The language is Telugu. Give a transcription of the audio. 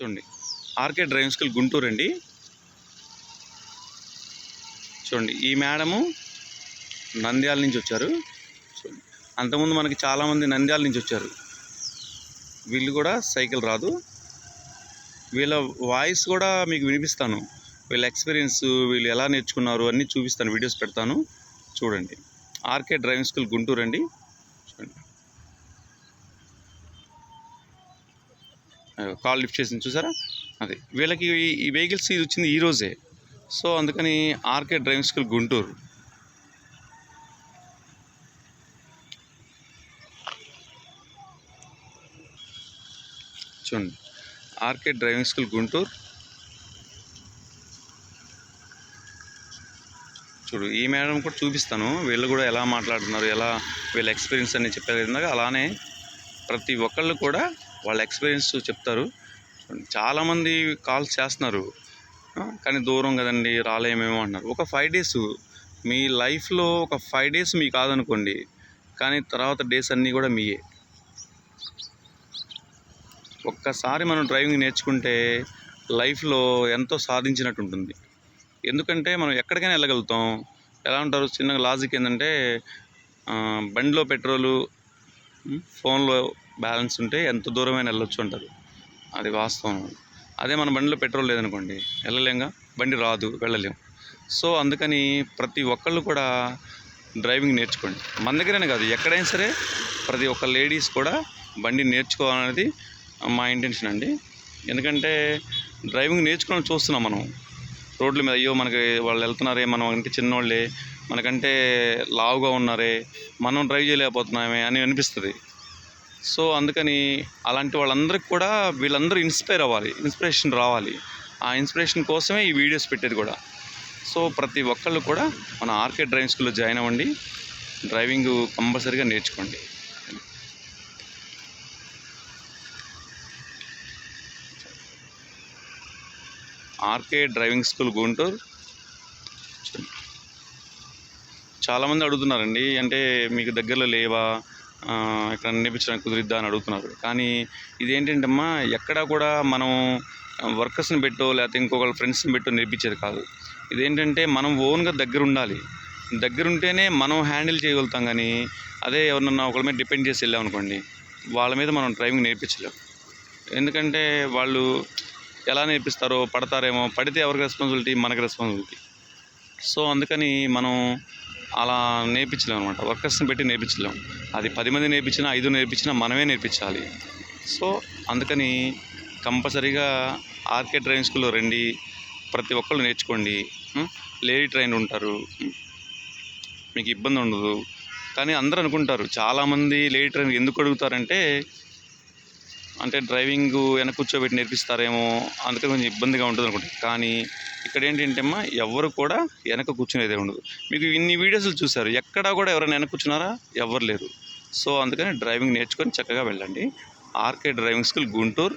చూడండి. ఆర్కే డ్రైవింగ్ స్కూల్ గుంటూరు అండి. చూడండి ఈ మేడము నంద్యాల నుంచి వచ్చారు. చూడండి అంతకుముందు మనకి చాలామంది నంద్యాల నుంచి వచ్చారు. వీళ్ళు కూడా సైకిల్ రాదు. వీళ్ళ వాయిస్ కూడా మీకు వినిపిస్తాను. వీళ్ళ ఎక్స్పీరియన్స్ వీళ్ళు ఎలా నేర్చుకున్నారు అన్నీ చూపిస్తాను వీడియోస్ పెడతాను. చూడండి ఆర్కే డ్రైవింగ్ స్కూల్ గుంటూరు అండి. చూడండి. కాల్ లిఫ్ట్ చేసింది చూసారా? అదే. వీళ్ళకి ఈ- వెహికల్స్ ఇది వచ్చింది ఈరోజే సో అందుకని ఆర్కే డ్రైవింగ్ స్కూల్ గుంటూరు. చూడండి. RK driving school Guntur. చూడు ఈ మేడం కూడా చూపిస్తాను. వీళ్ళు కూడా ఎలా మాట్లాడుతున్నారు ఎలా వీళ్ళ ఎక్స్పీరియన్స్ అని చెప్పారు అలానే ప్రతి ఒక్కళ్ళు కూడా వాళ్ళ ఎక్స్పీరియన్స్ చెప్తారు. చాలామంది కాల్స్ చేస్తున్నారు. కానీ దూరం కదండి రాలేమేమో అంటున్నారు. ఒక ఫైవ్ డేస్ మీ లైఫ్లో ఒక ఫైవ్ డేస్ మీ కాదనుకోండి కానీ తర్వాత డేస్ అన్నీ కూడా మీయే. ఒక్కసారి మనం డ్రైవింగ్ నేర్చుకుంటే లైఫ్లో ఎంతో సాధించినట్టు ఉంటుంది. ఎందుకంటే మనం ఎక్కడికైనా వెళ్ళగలుగుతాం. ఎలా ఉంటారు? చిన్న లాజిక్ ఏంటంటే బండిలో పెట్రోలు ఫోన్లో బ్యాలెన్స్ ఉంటే ఎంత దూరమైనా వెళ్ళొచ్చు అంటారు అది వాస్తవం. అదే మన బండిలో పెట్రోల్ లేదనుకోండి వెళ్ళలేంగా? బండి రాదు వెళ్ళలేం. సో అందుకని ప్రతి ఒక్కళ్ళు కూడా డ్రైవింగ్ నేర్చుకోండి. మన దగ్గరనే కాదు ఎక్కడైనా సరే ప్రతి ఒక్క లేడీస్ కూడా బండి నేర్చుకోవాలనేది మా ఇంటెన్షన్ అండి. ఎందుకంటే డ్రైవింగ్ నేర్చుకోవడం చూస్తున్నాం మనం. రోడ్ల మీద అయ్యో మనకి వాళ్ళు వెళ్తున్నారే మనం అంటే చిన్నోళ్ళే మనకంటే లావుగా ఉన్నారే మనం డ్రైవ్ చేయలేకపోతున్నామే అని అనిపిస్తుంది. సో అందుకని అలాంటి వాళ్ళందరికీ కూడా వీళ్ళందరూ ఇన్స్పైర్ అవ్వాలి ఇన్స్పిరేషన్ రావాలి. ఆ ఇన్స్పిరేషన్ కోసమే ఈ వీడియోస్ పెట్టేది కూడా. సో ప్రతి ఒక్కళ్ళు కూడా మన ఆర్కే డ్రైవింగ్ స్కూల్లో జాయిన్ అవ్వండి డ్రైవింగ్ కంపల్సరీగా నేర్చుకోండి. RK driving school Guntur. చాలామంది అడుగుతున్నారండి. అంటే మీకు దగ్గరలో లేవా? ఇక్కడ నేర్పించడానికి కుదిరిద్దా అని అడుగుతున్నారు. కానీ ఇదేంటంటే అమ్మా ఎక్కడా కూడా మనం వర్కర్స్ని పెట్టో లేకపోతే ఇంకొకళ్ళ ఫ్రెండ్స్ని పెట్టో నేర్పించేది కాదు. ఇదేంటంటే మనం ఓన్గా దగ్గర ఉండాలి దగ్గరుంటేనే మనం హ్యాండిల్ చేయగలుగుతాం కానీ అదే ఎవరినన్నా ఒకళ్ళ మీద డిపెండ్ చేసి వెళ్ళాం అనుకోండి వాళ్ళ మీద మనం డ్రైవింగ్ నేర్పించలేం. ఎందుకంటే వాళ్ళు ఎలా నేర్పిస్తారో పడతారేమో పడితే ఎవరికి రెస్పాన్సిబిలిటీ? మనకి రెస్పాన్సిబిలిటీ. సో అందుకని మనం అలా నేర్పించలేం అనమాట వర్కర్స్ని పెట్టి నేర్పించలేం. అది పది మంది నేర్పించినా ఐదు నేర్పించినా మనమే నేర్పించాలి. సో అందుకని కంపల్సరీగా ఆర్కే డ్రైవింగ్ స్కూల్లో రండి. ప్రతి ఒక్కళ్ళు నేర్చుకోండి. లేడీ ట్రైన్ ఉంటారు. మీకు ఇబ్బంది ఉండదు. కానీ అందరూ అనుకుంటారు చాలామంది లేడీ ట్రైన్ ఎందుకు అడుగుతారంటే అంటే డ్రైవింగ్ వెనక కూర్చోబెట్టి నేర్పిస్తారేమో అందుకని కొంచెం ఇబ్బందిగా ఉంటుంది అనుకుంటాను కానీ ఇక్కడ ఏంటంటే అమ్మా ఎవరు కూడా వెనక కూర్చునేదే ఉండదు. మీకు ఇన్ని వీడియోస్లు చూశారు ఎక్కడా కూడా ఎవరైనా వెనక కూర్చున్నారా? ఎవరు లేరు. సో అందుకని డ్రైవింగ్ నేర్చుకొని చక్కగా వెళ్ళండి. RK driving school Guntur.